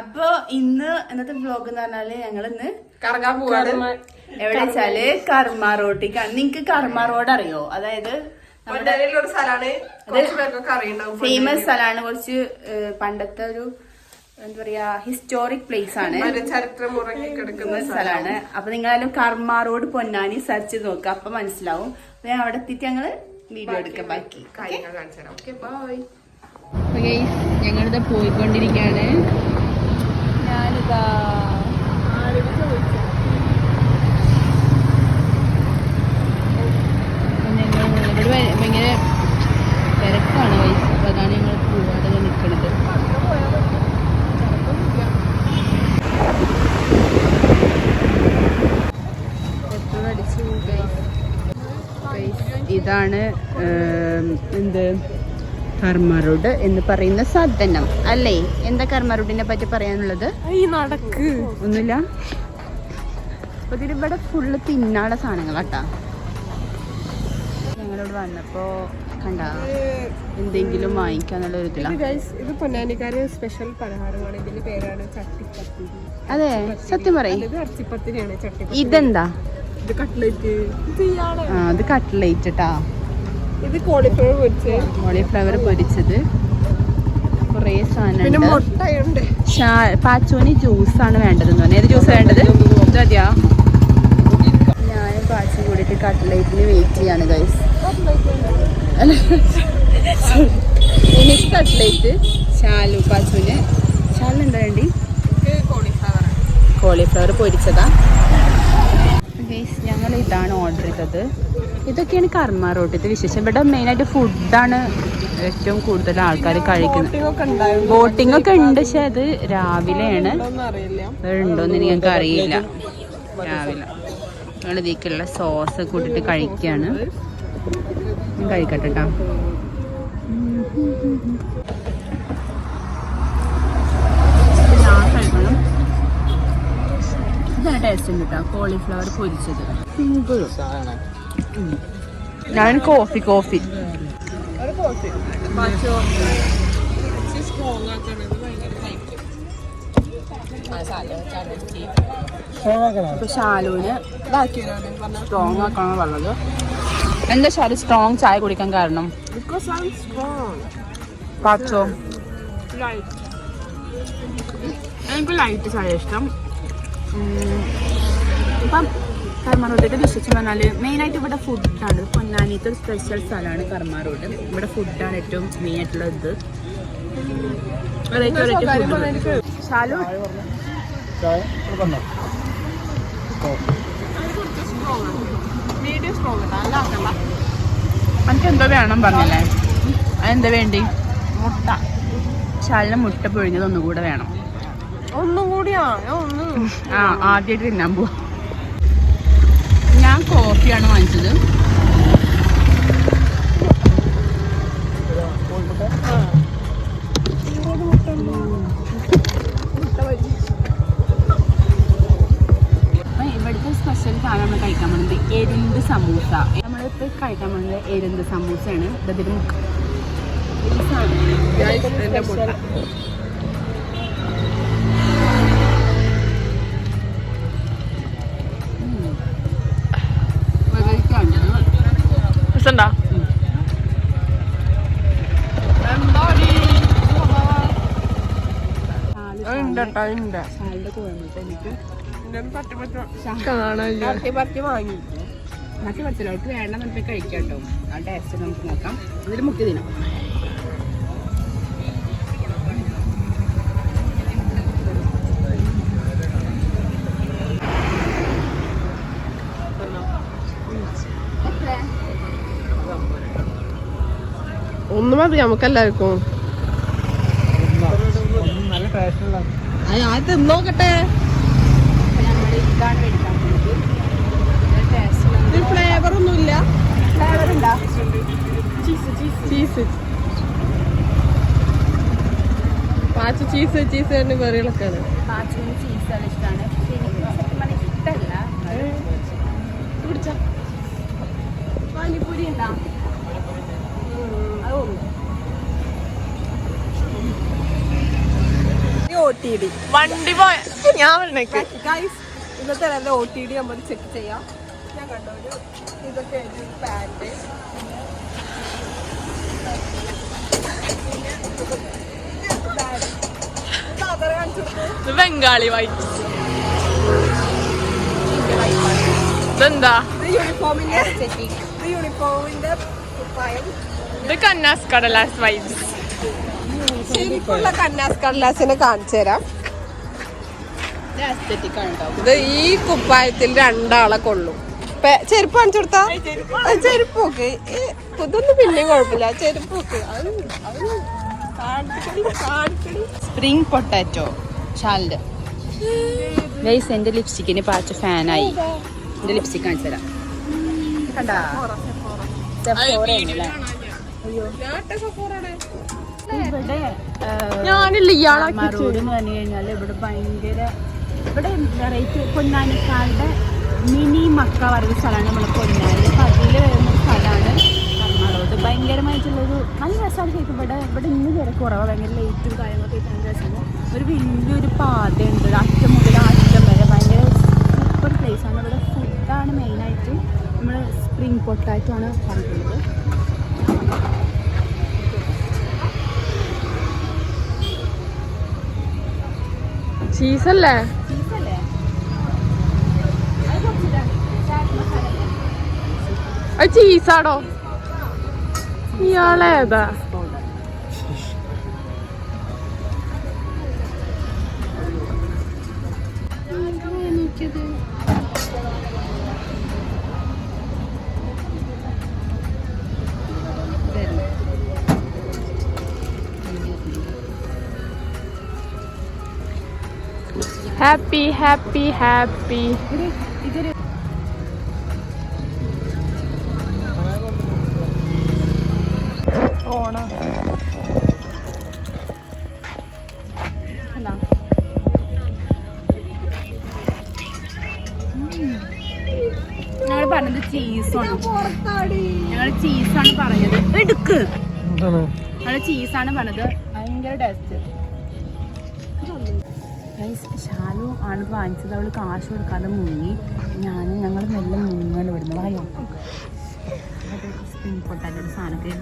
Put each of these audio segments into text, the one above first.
അപ്പൊ ഇന്ന് ഇന്നത്തെ വ്ലോഗ് എന്ന് പറഞ്ഞാൽ ഞങ്ങൾ ഇന്ന് കറങ്ങാൻ പോവാണ്. എവിടെ വെച്ചാൽ കർമ്മ റോട്ടിക്കാണ്. നിങ്ങക്ക് കർമ്മ റോഡ് അറിയോ? അതായത് ഫേമസ് സ്ഥലമാണ് കുറച്ച് പണ്ടത്തെ ഒരു എന്താ പറയാ ഹിസ്റ്റോറിക് പ്ലേസ് ആണ്. സ്ഥലമാണ് അപ്പൊ നിങ്ങളായാലും കർമ്മ റോഡ് പൊന്നാനി സെർച്ച് ചെയ്ത് നോക്കുക അപ്പൊ മനസ്സിലാവും. അവിടെ എത്തിയിട്ട് ഞങ്ങൾ വീഡിയോ എടുക്കാം. ബാക്കി. കാര്യങ്ങൾ കാണിച്ചു തരാം. ഓക്കെ ബൈ ഞങ്ങളിത് പോയിക്കൊണ്ടിരിക്കുകയാണ് ഞാനിതാ ഭയങ്കര തിരക്കാണ് വയസ്സ് അപ്പൊ അതാണ് ഞങ്ങൾ പോവാതെ നിൽക്കുന്നത് ഇതാണ് എന്ത്? കർമ്മറുഡ് എന്ന് പറയുന്ന സാധനം അല്ലേ? എന്താ കർമ്മറുഡിനെ പറ്റി പറയാനുള്ളത്? ഒന്നുമില്ല. അപ്പൊ ഇവിടെ ഫുള്ള് തിന്നാനുള്ള സാധനങ്ങളാട്ടാ ഞങ്ങളിവിടെ വന്നപ്പോ കണ്ട എന്തെങ്കിലും വാങ്ങിക്കാന്നുള്ള ഒരു ഇത് പൊന്നാനിക്കാര് സ്പെഷ്യൽ പലഹാരമാണ്. ഇതിന്റെ പേരാണ് അതെ സത്യം പറയും. ഇതെന്താ? ഇത് കട്ട്ലേറ്റ് അത് കട്ട്ലേറ്റ് ട്ടാ. ഇത് കോളിഫ്ലവർ പൊരിച്ചത്. കോളിഫ്ലവർ പൊരിച്ചത്. കുറേ പിന്നെ സാധനം മുട്ടയുണ്ട് പാച്ചോന് ജ്യൂസാണ് വേണ്ടത് എന്ന് ഏത് ജ്യൂസ് വേണ്ടത്? മതിയാ? ഞാനും പാച്ചും കൂടിയിട്ട് കട്ട്ലേറ്റിന് വെയിറ്റ് ചെയ്യാണ് ഗൈസ് എനിക്ക് കട്ട്ലേറ്റ് ശാലു പാച്ചുവിന് ശാലുണ്ടോ വേണ്ടി? കോളിഫ്ലവർ കോളിഫ്ലവർ പൊരിച്ചതാ. ഞങ്ങൾ ഇതാണ് ഓർഡർ ചെയ്തത്. ഇതൊക്കെയാണ് കർമ്മ റോട്ടിത്തെ വിശേഷം. ഇവിടെ മെയിനായിട്ട് ഫുഡാണ് ഏറ്റവും കൂടുതൽ ആൾക്കാർ കഴിക്കുന്നത്. ബോട്ടിംഗ് ഒക്കെ ഉണ്ട് പക്ഷെ അത് രാവിലെയാണ്. ഉണ്ടോന്ന് എനിക്ക് അറിയില്ല. രാവിലെ. ഞങ്ങൾ ഇതിലേക്കുള്ള സോസ് കൂട്ടിട്ട് കഴിക്കുകയാണ് കഴിക്കട്ടെ കേട്ടോ ഞാൻ കഴിക്കണം ഇതാണ് ടേസ്റ്റ് ഉണ്ട് കേട്ടോ. കോളിഫ്ലവർ പൊരിച്ചത്. ഞാൻ കോഫി കോഫി ഇപ്പൊ പറഞ്ഞ സ്ട്രോങ് ആക്കാണ്. പറഞ്ഞത്. എന്താ ഷാലു സ്ട്രോങ് ചായ കുടിക്കാൻ കാരണം? പാച്ചോ? എനിക്ക് ലൈറ്റ് ചായ ഇഷ്ടം. ഉം, ഇപ്പം കർമ്മ റോഡിന്റെ വിശേഷം പറഞ്ഞാൽ മെയിനായിട്ട് ഇവിടെ ഫുഡാണ് പൊന്നാനിത്തെ ഒരു സ്പെഷ്യൽ സ്ഥലമാണ് കർമ്മ റോഡ് ഇവിടെ ഫുഡാണ് ഏറ്റവും മെയിൻ ആയിട്ടുള്ള ഇത്. എനിക്ക് എന്തോ വേണം പറഞ്ഞല്ലേ? അതെന്താ വേണ്ടി? മുട്ട. ഷാലിന് മുട്ട പൊഴിഞ്ഞത് ഒന്നുകൂടെ വേണം. ഒന്നും കൂടിയാ ആ ആദ്യമായിട്ട് തിന്നാൻ പോവാ. കോഫിയാണ് വാങ്ങിച്ചത്. ഇവിടുത്തെ സ്പെഷ്യൽ സാധനം നമ്മൾ കഴിക്കാൻ പോകുന്നത് എരുന്ത് സമൂസ. നമ്മളിപ്പോൾ കഴിക്കാൻ പോകുന്നത് എരുന്ത് സമൂസയാണ്. ഇതിൽ മുക്ക തട്ടി പറ്റി. വാങ്ങി മറ്റു പച്ചലോട്ട് വേണ്ട നമുക്ക് കഴിക്കാം കേട്ടോ. ആ ടേസ്റ്റ് നമുക്ക് നോക്കാം. ഇതിൽ മുക്കി തിന്നാം. ഒന്ന് മതി നമുക്ക് എല്ലാവർക്കും ഞാൻ തിന്നോക്കട്ടെ. ഫ്ലേവർ ഒന്നുമില്ല flavour ഉണ്ടോ? ചീസ് പാച്ച് ചീസ് ചീസ് തന്നെ കറികളൊക്കെയാണ് cheese നല്ല ഇഷ്ടമാണ്. ഇഷ്ടമല്ല പാനിപ്പൂരി ഉണ്ടോ? അത് ടി ഡി വണ്ടി പോയ ഞാൻ ഗൈസ് ഇന്നത്തെ നല്ല ഒ ടി ഡി നമ്മൾ ചെക്ക് ചെയ്യാം. ഞാൻ കണ്ടോ ഒരു ഇതൊക്കെ പാന്റ് ബംഗാളി വൈറ്റ് ഇതെന്താ? ഇത് യൂണിഫോമിന്റെ യൂണിഫോമിന്റെ ഇത് കന്നാസ് കടലാസ് വൈബ്സ് ശരിക്കുള്ള കന്നാസ് കടലാസിനെ കാണിച്ചു തരാം. ഇത് ഈ കുപ്പായത്തിൽ രണ്ടാളെ കൊള്ളും. ചെരുപ്പ് കാണിച്ചു കൊടുത്താ? അത് ചെരുപ്പ് നോക്ക് ഈ ഇതൊന്നും പിന്നെയും കുഴപ്പമില്ല. ചെരുപ്പ് നോക്ക് അത് അത് കാണിക്കടി കാണിക്കടി സ്പ്രിംഗ് പൊട്ടാറ്റോ ഷാലിന്റെ ഗൈസ് എന്റെ ലിപ്സ്റ്റിക്കിന് പാച്ച ഫാനായി. എന്റെ ലിപ്സ്റ്റിക് കാണിച്ചു തരാം. കണ്ടാ? ആണല്ലേ? ഇവിടെ ഞാനില്ല ഇയാളാക്കി റോഡ് എന്ന് പറഞ്ഞു കഴിഞ്ഞാൽ ഇവിടെ ഭയങ്കര ഇവിടെ വെറൈറ്റി പൊന്നാനിക്കാരുടെ മിനി മക്ക പറയുന്ന സ്ഥലമാണ് നമ്മൾ പൊന്നാനി. അപ്പം അതിൽ വരുന്ന സ്ഥലമാണ് കർണാടകത്ത് ഭയങ്കരമായിട്ടുള്ളൊരു നല്ല രസമാണ് ശരിക്കും. ഇവിടെ ഇവിടെ ഇന്ന് വരെ കുറവാണ് ഭയങ്കര ലേറ്റും കാര്യങ്ങളൊക്കെ നല്ല രസമാണ്. ഒരു വലിയൊരു പാതയുണ്ട്. ഒരു അറ്റം മുതൽ അറ്റം വരെ. ഭയങ്കര സൂപ്പർ പ്ലേസ് ആണ്. ഇവിടെ ഫുഡാണ് മെയിനായിട്ട് നമ്മൾ സ്പ്രിംഗ് പൊട്ടായിട്ടാണ് പറഞ്ഞിട്ടുള്ളത്. ചീസല്ലേ അത് ചീസാടോ ഇയാളേതാ ഹാപ്പി ഹാപ്പി ഹാപ്പി ഓണം ഞങ്ങൾ പറഞ്ഞത് ചീസാണ് ഞങ്ങൾ ചീസാണ് പറഞ്ഞത്. എടുക്ക്. ഞങ്ങൾ ചീസാണ് പറഞ്ഞത്. ഭയങ്കര ടേസ്റ്റ് ഷാലു ആണ് വാങ്ങിച്ചത്. അവൾ കാശ് കൊടുക്കാതെ മുങ്ങി. ഞാനും ഞങ്ങൾ മെല്ലെ മുങ്ങാൻ വിടുന്നു വായോ. സാധനമൊക്കെ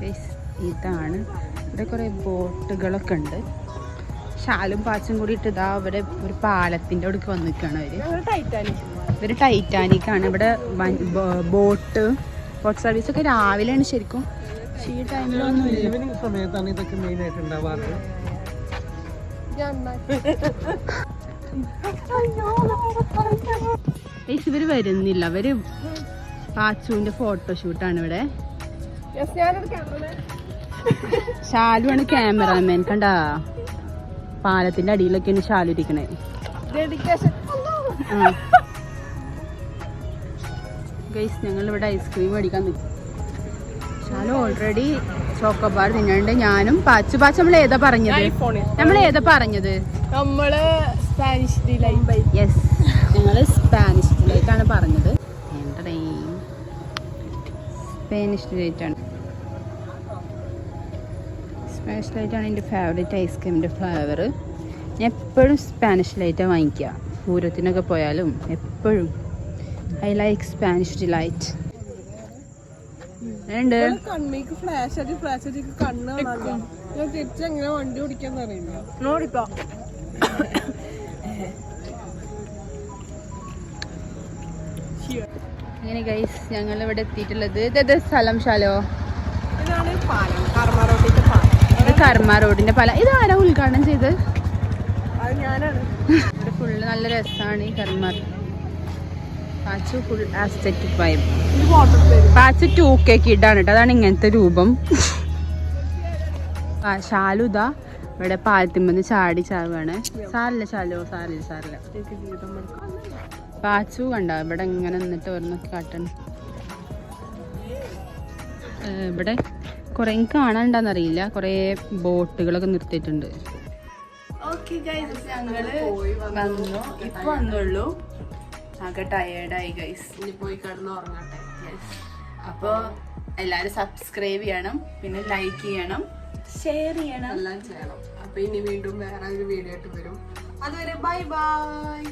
ഗൈസ് ഇതാണ്. ഇവിടെ കുറേ ബോട്ടുകളൊക്കെ ഉണ്ട്. ഷാലും പാച്ചും കൂടിയിട്ട് ഇതാ ഇവിടെ ഒരു പാലത്തിന്റെ അവിടേക്ക് വന്നിരിക്കുകയാണ് അവർ അവർ ടൈറ്റാനിക് ഇവർ ടൈറ്റാനിക് ആണ്. ഇവിടെ ബോട്ട് ബോട്ട് സർവീസ് ഒക്കെ രാവിലെയാണ് ശരിക്കും. പക്ഷേ ഈ ടൈമിലൊന്നും ഈവനിങ് സമയത്താണ് ഇതൊക്കെ മെയിൻ ആയിട്ട് ഉണ്ടാവാറ്. ഇവർ വരുന്നില്ല. അവർ പാച്ചുവിന്റെ ഫോട്ടോഷൂട്ടാണ് ഇവിടെ. ഷാലുവാണ് ക്യാമറാമാൻ കണ്ടാ? പാലത്തിന്റെ അടിയിലൊക്കെയാണ് ഷാലു ഇരിക്കണേ. ഗൈസ് ഞങ്ങൾ ഇവിടെ ഐസ്ക്രീം മേടിക്കാൻ നിൽക്കും ഷാലു ഓൾറെഡി ചോക്കോബാർ തിന്നുണ്ട് ഞാനും പാച്ചു പാച്ചു നമ്മൾ ഏതാ പറഞ്ഞത്? നമ്മൾ ഏതാ പറഞ്ഞത്? നമ്മൾ സ്പാനിഷ് ഡിലൈറ്റ് യെസ് ഞങ്ങൾ സ്പാനിഷ് ഡിലൈറ്റ് ആണ് പറഞ്ഞത്. സ്പാനിഷ് ഡിലൈറ്റ് ആണ്. സ്പാനിഷ് ലൈറ്റ് ആണ് എന്റെ ഫേവറേറ്റ് ഐസ്ക്രീമിന്റെ ഫ്ലേവർ ഞാൻ എപ്പോഴും സ്പാനിഷ് ലൈറ്റാണ് വാങ്ങിക്കുക പൂരത്തിനൊക്കെ പോയാലും എപ്പോഴും. ഐ ലൈക്ക് സ്പാനിഷ് ഡിലൈറ്റ് കണ്ണിക്ക് ഫ്ലാഷ് അടി ഫ്ലാഷ് അടിക്ക് കണ്ണ് കാണാനില്ല ഞാൻ തിരിച്ച് വണ്ടി ഓടിക്കാന്ന് അറിയില്ല നോടിപ്പോ അങ്ങനെ ഗൈസ് ഞങ്ങൾ ഇവിടെ എത്തിയിട്ടുള്ളത്. ഇതേത് സ്ഥലം ശാലോ ഇതാണ് പാലം കർമ്മ റോഡിന്റെ പാലം. ഇത് കർമ്മ റോഡിന്റെ പല. ഇത് ആരാ ഉദ്ഘാടനം ചെയ്ത് ഞാനാണ്. ഇവിടെ ഫുള്ള് നല്ല രസമാണ് ഈ കർമ്മ. പാച്ചു ഫുൾ ആസ്തെറ്റിക് വൈബ് ഇത് ഫോട്ടോ തരും പാച്ചു ടൂ കെ കിഡാണ് കേട്ടോ അതാണ് ഇങ്ങനത്തെ രൂപം. ആ, ശാലു ഇവിടെ പാലത്തിമ്പന്ന് ചാടി ചാവാണ്. സാറില്ല ശാലു സാറില്ല സാറില്ല പാച്ചു കണ്ട? ഇവിടെ ഇങ്ങനെ നിന്നിട്ട് ഓരോന്നൊക്കെ കാട്ടണം. ഇവിടെ കുറെ കാണാനുണ്ടെന്നറിയില്ല. കൊറേ ബോട്ടുകളൊക്കെ നിർത്തിയിട്ടുണ്ട്. ഓക്കെ ഗൈസ് ഞങ്ങൾ വന്നു. ഇപ്പൊ വന്നുള്ളൂ. ആകെ ടയേർഡായി ഗൈസ് ഇനി പോയി കിടന്ന് ഉറങ്ങട്ടെ. അപ്പോൾ എല്ലാവരും സബ്സ്ക്രൈബ് ചെയ്യണം പിന്നെ ലൈക്ക് ചെയ്യണം ഷെയർ ചെയ്യണം. എല്ലാം ചെയ്യണം. അപ്പോൾ ഇനി വീണ്ടും വേറെ ഒരു വീഡിയോ ആയിട്ട് വരും. അതുവരെ ബൈ ബൈ